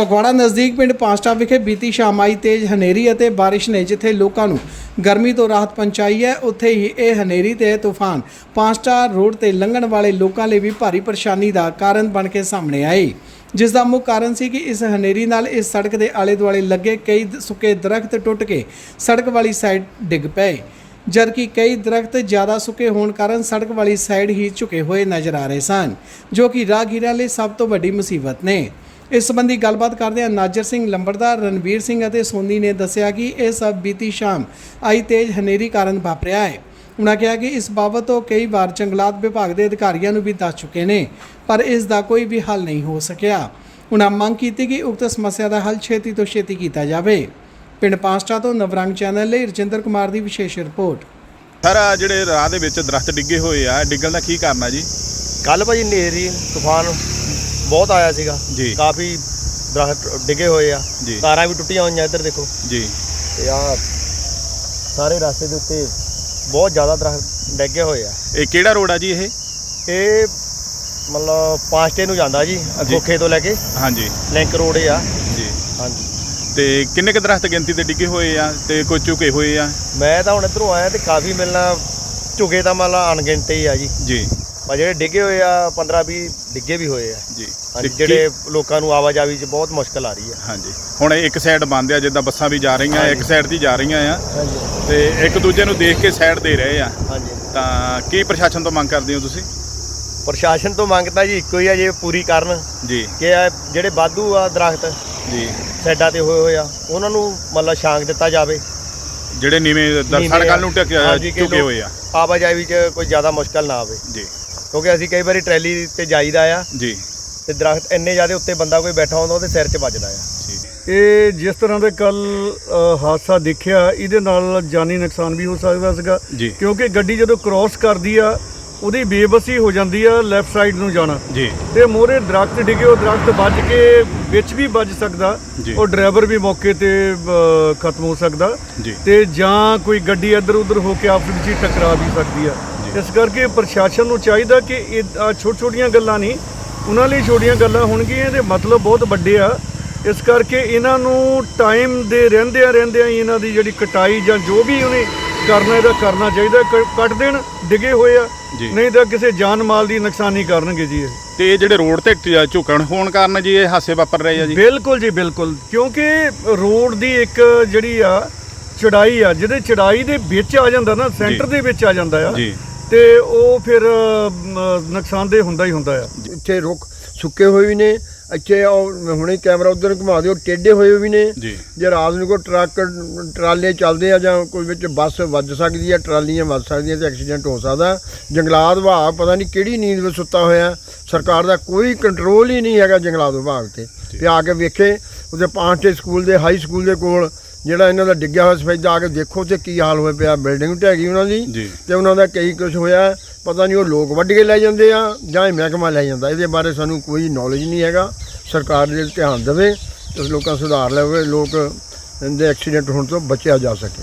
ਫਗਵਾੜਾ ਨਜ਼ਦੀਕ ਪਿੰਡ ਪਾਂਸਟਾ ਵਿਖੇ ਬੀਤੀ ਸ਼ਾਮ ਆਈ ਤੇਜ਼ ਹਨੇਰੀ ਅਤੇ ਬਾਰਿਸ਼ ਨੇ ਜਿੱਥੇ ਲੋਕਾਂ ਨੂੰ ਗਰਮੀ ਤੋਂ ਰਾਹਤ ਪਹੁੰਚਾਈ ਹੈ, ਉੱਥੇ ਹੀ ਇਹ ਹਨੇਰੀ ਤੇ ਤੂਫਾਨ ਪਾਸਟਾ ਰੋਡ ਤੇ ਲੰਘਣ ਵਾਲੇ ਲੋਕਾਂ ਲਈ ਵੀ ਭਾਰੀ ਪਰੇਸ਼ਾਨੀ ਦਾ ਕਾਰਨ ਬਣ ਕੇ ਸਾਹਮਣੇ ਆਈ ਜਿਸ ਦਾ ਮੁੱਖ ਕਾਰਨ ਸੀ ਕਿ ਇਸ ਹਨੇਰੀ ਨਾਲ ਇਸ ਸੜਕ ਦੇ ਆਲੇ ਦੁਆਲੇ ਲੱਗੇ ਕਈ ਸੁੱਕੇ ਦਰਖਤ ਟੁੱਟ ਕੇ ਸੜਕ ਵਾਲੀ ਸਾਈਡ ਡਿੱਗ ਪਏ। ਜਦਕਿ ਕਈ ਦਰਖਤ ਜ਼ਿਆਦਾ ਸੁੱਕੇ ਹੋਣ ਕਾਰਨ ਸੜਕ ਵਾਲੀ ਸਾਈਡ ਹੀ ਝੁਕੇ ਹੋਏ ਨਜ਼ਰ ਆ ਰਹੇ ਸਨ, ਜੋ ਕਿ ਰਾਹਗੀਰਾਂ ਲਈ ਸਭ ਤੋਂ ਵੱਡੀ ਮੁਸੀਬਤ ਨੇ। ਇਸ ਸੰਬੰਧੀ ਗੱਲਬਾਤ ਕਰਦੇ ਹਾਂ ਨਾਜਰ ਸਿੰਘ ਲੰਬੜਦਾਰ ਰਣਵੀਰ ਸਿੰਘ ਅਤੇ ਸੋਨੀ ਨੇ ਦੱਸਿਆ ਕਿ ਇਹ ਸਭ ਬੀਤੀ ਸ਼ਾਮ ਆਈ ਤੇਜ਼ ਹਨੇਰੀ ਕਾਰਨ ਵਾਪਰਿਆ ਹੈ। ਉਨ੍ਹਾਂ ਕਿਹਾ ਕਿ ਇਸ ਬਾਬਤ ਉਹ ਕਈ ਵਾਰ ਜੰਗਲਾਤ ਵਿਭਾਗ ਦੇ ਅਧਿਕਾਰੀਆਂ ਨੂੰ ਵੀ ਦੱਸ ਚੁੱਕੇ ਨੇ ਪਰ ਇਸ ਦਾ ਕੋਈ ਵੀ ਹੱਲ ਨਹੀਂ ਹੋ ਸਕਿਆ। ਉਨ੍ਹਾਂ ਮੰਗ ਕੀਤੀ ਕਿ ਉਕਤ ਸਮੱਸਿਆ ਦਾ ਹੱਲ ਛੇਤੀ ਤੋਂ ਛੇਤੀ ਕੀਤਾ ਜਾਵੇ। ਪਿੰਡ ਪਾਂਸਟਾ ਤੋਂ ਨਵਰੰਗ ਚੈਨਲ ਲਈ ਰਜਿੰਦਰ ਕੁਮਾਰ ਦੀ ਵਿਸ਼ੇਸ਼ ਰਿਪੋਰਟ। ਸਰ ਆਹ ਜਿਹੜੇ ਰਾਹ ਦੇ ਵਿੱਚ ਦਰਖਤ ਡਿੱਗੇ ਹੋਏ ਆ ਡਿੱਗਣ ਦਾ ਕੀ ਕਾਰਨ ਆ ਜੀ? ਕੱਲ ਭਾਜੀ ਨੇਰੀ ਤੂਫਾਨ। ਬਹੁਤ ਆਇਆ ਸੀਗਾ। ਜੀ। ਕਾਫੀ ਦਰਖਤ ਡਿੱਗੇ ਹੋਏ ਆ। ਜੀ। ਤਾਰਾਂ ਵੀ ਟੁੱਟੀਆਂ ਹੋਈਆਂ ਇੱਧਰ ਦੇਖੋ। ਜੀ। ਤੇ ਆ ਸਾਰੇ ਰਸਤੇ ਦੇ ਉੱਤੇ ਬਹੁਤ ਜ਼ਿਆਦਾ ਦਰਖਤ ਡਿੱਗੇ ਹੋਏ ਆ। ਇਹ ਕਿਹੜਾ ਰੋਡ ਆ ਜੀ ਇਹ? ਇਹ ਮਤਲਬ ਪਾਂਚਟੇ ਨੂੰ ਜਾਂਦਾ ਜੀ ਖੋਖੇ ਤੋਂ ਲੈ ਕੇ। ਹਾਂਜੀ। ਲਿੰਕ ਰੋਡ ਆ। ਜੀ। ਹਾਂਜੀ। ਤੇ ਕਿੰਨੇ ਕੁ ਦਰਖਤ ਗਿਣਤੀ ਤੇ ਡਿੱਗੇ ਹੋਏ ਆ ਤੇ ਕੋਈ ਝੁਕੇ ਹੋਏ ਆ? ਮੈਂ ਤਾਂ ਹੁਣ ਇੱਧਰੋਂ ਆਇਆ ਤੇ ਕਾਫੀ ਮਿਲਣਾ ਝੁਕੇ ਤਾਂ ਮਤਲਬ ਅਣਗਿਣਤੇ ਹੀ ਆ ਜੀ। ਜੀ। ਪਰ ਜਿਹੜੇ ਡਿੱਗੇ ਹੋਏ ਆ 15 20 ਡਿੱਗੇ ਵੀ ਹੋਏ ਆ। ਜੀ। ਹਾਂਜੀ ਜਿਹੜੇ ਲੋਕਾਂ ਨੂੰ ਆਵਾਜਾਈ 'ਚ ਬਹੁਤ ਮੁਸ਼ਕਲ ਆ ਰਹੀ ਆ। ਹਾਂਜੀ। ਹੁਣ ਇੱਕ ਸਾਈਡ ਬੰਦ ਆ ਜਿੱਦਾਂ ਬੱਸਾਂ ਵੀ ਜਾ ਰਹੀਆਂ ਇੱਕ ਸਾਈਡ ਦੀ ਜਾ ਰਹੀਆਂ ਆ। ਹਾਂਜੀ। ਤੇ ਇੱਕ ਦੂਜੇ ਨੂੰ ਦੇਖ ਕੇ ਸਾਈਡ ਦੇ ਰਹੇ ਆ। ਹਾਂਜੀ। ਤਾਂ ਕੀ ਪ੍ਰਸ਼ਾਸਨ ਤੋਂ ਮੰਗ ਕਰਦੇ ਹੋ ਤੁਸੀਂ? ਪ੍ਰਸ਼ਾਸਨ ਤੋਂ ਮੰਗਤਾ ਜੀ ਇੱਕੋ ਹੀ ਆ ਜੇ ਪੂਰੀ ਕਰਨ। ਜੀ। ਕਿ ਇਹ ਜਿਹੜੇ ਵਾਧੂ ਆ ਦਰਖਤ ਜੀ। ਸਾਈਡਾਂ ਤੇ ਹੋਏ ਹੋਏ ਆ ਉਹਨਾਂ ਨੂੰ ਮਤਲਬ ਛਾਂਗ ਦਿੱਤਾ ਜਾਵੇ। ਜਿਹੜੇ ਨੀਵੇਂ ਨੀਵੇਂ ਆ। ਨੂੰ ਟਕ ਹਾਂਜੀ, ਕਿ ਝੁਕੇ ਲੋਕ- ਹੋਏ ਆ। ਆਵਾਜਾਈ 'ਚ ਕੋਈ ਜ਼ਿਆਦਾ ਮੁਸ਼ਕਲ ਨਾ ਆਵੇ। ਜੀ। ਕਿਉਂਕਿ ਅਸੀਂ ਕਈ ਵਾਰੀ ਟਰੈਲੀ ਤੇ ਜਾਈਦਾ ਆ ਜੀ। ਤੇ ਦਰਖਤ ਇੰਨੇ ਜ਼ਿਆਦਾ ਉੱਤੇ ਬੰਦਾ ਕੋਈ ਬੈਠਾ ਹੁੰਦਾ ਉਹਦੇ ਸਿਰ 'ਚ ਵੱਜਦਾ ਆ। ਇਹ ਜਿਸ ਤਰ੍ਹਾਂ ਦੇ ਕੱਲ ਹਾਦਸਾ ਦੇਖਿਆ ਇਹਦੇ ਨਾਲ ਜਾਨੀ ਨੁਕਸਾਨ ਵੀ ਹੋ ਸਕਦਾ ਸੀਗਾ। ਕਿਉਂਕਿ ਗੱਡੀ ਜਦੋਂ ਕ੍ਰਾਸ ਕਰਦੀ ਆ ਉਹਦੀ ਬੇਬਸੀ ਹੋ ਜਾਂਦੀ ਆ ਲੈਫਟ ਸਾਈਡ ਨੂੰ ਜਾਣਾ। ਜੀ। ਤੇ ਮੋਰੇ ਦਰਖਤ ਡਿੱਗੇ ਉਹ ਦਰਖਤ ਵੱਜ ਕੇ ਵਿੱਚ ਵੀ ਵੱਜ ਸਕਦਾ। ਉਹ ਡਰਾਈਵਰ ਵੀ ਮੌਕੇ ਤੇ ਖਤਮ ਹੋ ਸਕਦਾ। ਜੀ। ਤੇ ਜਾਂ ਕੋਈ ਗੱਡੀ ਇੱਧਰ ਉੱਧਰ ਹੋ ਕੇ ਆਪਸ ਵਿੱਚ ਹੀ ਟਕਰਾ ਵੀ ਸਕਦੀ ਆ। ਇਸ ਕਰਕੇ ਪ੍ਰਸ਼ਾਸਨ ਨੂੰ ਚਾਹੀਦਾ ਕਿ ਇਹ ਛੋਟ ਛੋਟੀਆਂ ਗੱਲਾਂ ਨਹੀਂ ਉਹਨਾਂ ਲਈ ਛੋਟੀਆਂ ਗੱਲਾਂ ਹੋਣਗੀਆਂ ਇਹਦੇ ਮਤਲਬ ਬਹੁਤ ਵੱਡੇ ਆ। ਇਸ ਕਰਕੇ ਇਹਨਾਂ ਨੂੰ ਟਾਈਮ ਦੇ ਰਹਿੰਦਿਆਂ ਰਹਿੰਦਿਆਂ ਹੀ ਇਹਨਾਂ ਦੀ ਜਿਹੜੀ ਕਟਾਈ ਜਾਂ ਜੋ ਵੀ ਉਹਨੇ ਕਰਨਾ ਇਹਦਾ ਕਰਨਾ ਚਾਹੀਦਾ ਕੱਟ ਦੇਣ ਡਿੱਗੇ ਹੋਏ ਆ। ਨਹੀਂ ਤਾਂ ਕਿਸੇ ਜਾਨ ਮਾਲ ਦੀ ਨੁਕਸਾਨੀ ਕਰਨਗੇ ਜੀ ਇਹ। ਤੇ ਇਹ ਜਿਹੜੇ ਰੋਡ ਤੇ ਝੁਕਣ ਹੋਣ ਕਾਰਨ ਜੀ ਇਹ ਹਾਸੇ ਵਾਪਰ ਰਹੇ ਆ ਜੀ? ਬਿਲਕੁਲ ਜੀ ਬਿਲਕੁਲ। ਕਿਉਂਕਿ ਰੋਡ ਦੀ ਇੱਕ ਜਿਹੜੀ ਆ ਚੜਾਈ ਆ ਜਿਹਦੇ ਚੜਾਈ ਦੇ ਵਿੱਚ ਆ ਜਾਂਦਾ ਨਾ ਸੈਂਟਰ ਦੇ ਵਿੱਚ ਆ ਜਾਂਦਾ ਆ। ਜੀ। ਤੇ ਉਹ ਫਿਰ ਅਮ, ਨੁਕਸਾਨਦੇਹ ਹੁੰਦਾ ਹੀ ਹੁੰਦਾ ਆ। ਇੱਥੇ ਰੁੱਖ ਸੁੱਕੇ ਹੋਏ ਵੀ ਨੇ ਇੱਥੇ ਉਹ ਹੁਣੇ ਕੈਮਰਾ ਉਧਰ ਘੁਮਾ ਦਿਓ ਟੇਢੇ ਹੋਏ ਵੀ ਨੇ। ਜੀ। ਜੇ ਰਾਤ ਨੂੰ ਕੋਈ ਟਰੱਕ ਟਰਾਲੇ ਚੱਲਦੇ ਆ ਜਾਂ ਕੋਈ ਵਿੱਚ ਬੱਸ ਵੱਜ ਸਕਦੀ ਆ ਟਰਾਲੀਆਂ ਵੱਜ ਸਕਦੀਆਂ ਤੇ ਐਕਸੀਡੈਂਟ ਹੋ ਸਕਦਾ। ਜੰਗਲਾਤ ਵਿਭਾਗ ਪਤਾ ਨਹੀਂ ਕਿਹੜੀ ਨੀਂਦ ਵਿੱਚ ਸੁੱਤਾ ਹੋਇਆ। ਸਰਕਾਰ ਦਾ ਕੋਈ ਕੰਟਰੋਲ ਹੀ ਨਹੀਂ ਹੈਗਾ ਜੰਗਲਾਤ ਵਿਭਾਗ ਤੇ। ਤੇ ਆ ਕੇ ਵੇਖੇ ਉਹਦੇ ਪਾਂਚੇ ਸਕੂਲ ਦੇ ਹਾਈ ਸਕੂਲ ਦੇ ਕੋਲ ਜਿਹੜਾ ਇਹਨਾਂ ਦਾ ਡਿੱਗਿਆ ਹੋਇਆ ਸਫੈਦਾ ਆ ਕੇ ਦੇਖੋ ਤੇ ਕੀ ਹਾਲ ਹੋਇਆ ਪਿਆ। ਬਿਲਡਿੰਗ ਢਹਿ ਗਈ ਉਹਨਾਂ ਦੀ ਤੇ ਉਹਨਾਂ ਦਾ ਕਈ ਕੁਝ ਹੋਇਆ। ਪਤਾ ਨਹੀਂ ਉਹ ਲੋਕ ਵੱਢ ਕੇ ਲੈ ਜਾਂਦੇ ਆ ਜਾਂ ਇਹ ਮਹਿਕਮਾ ਲੈ ਜਾਂਦਾ। ਇਹਦੇ ਬਾਰੇ ਸਾਨੂੰ ਕੋਈ ਨੌਲੇਜ ਨਹੀਂ ਹੈਗਾ। ਸਰਕਾਰ ਦੇ ਧਿਆਨ ਦੇਵੇ ਤੇ ਲੋਕਾਂ ਸੁਧਾਰ ਲਵੇ। ਲੋਕ ਦੇ ਐਕਸੀਡੈਂਟ ਹੋਣ ਤੋਂ ਬਚਿਆ ਜਾ ਸਕੇ।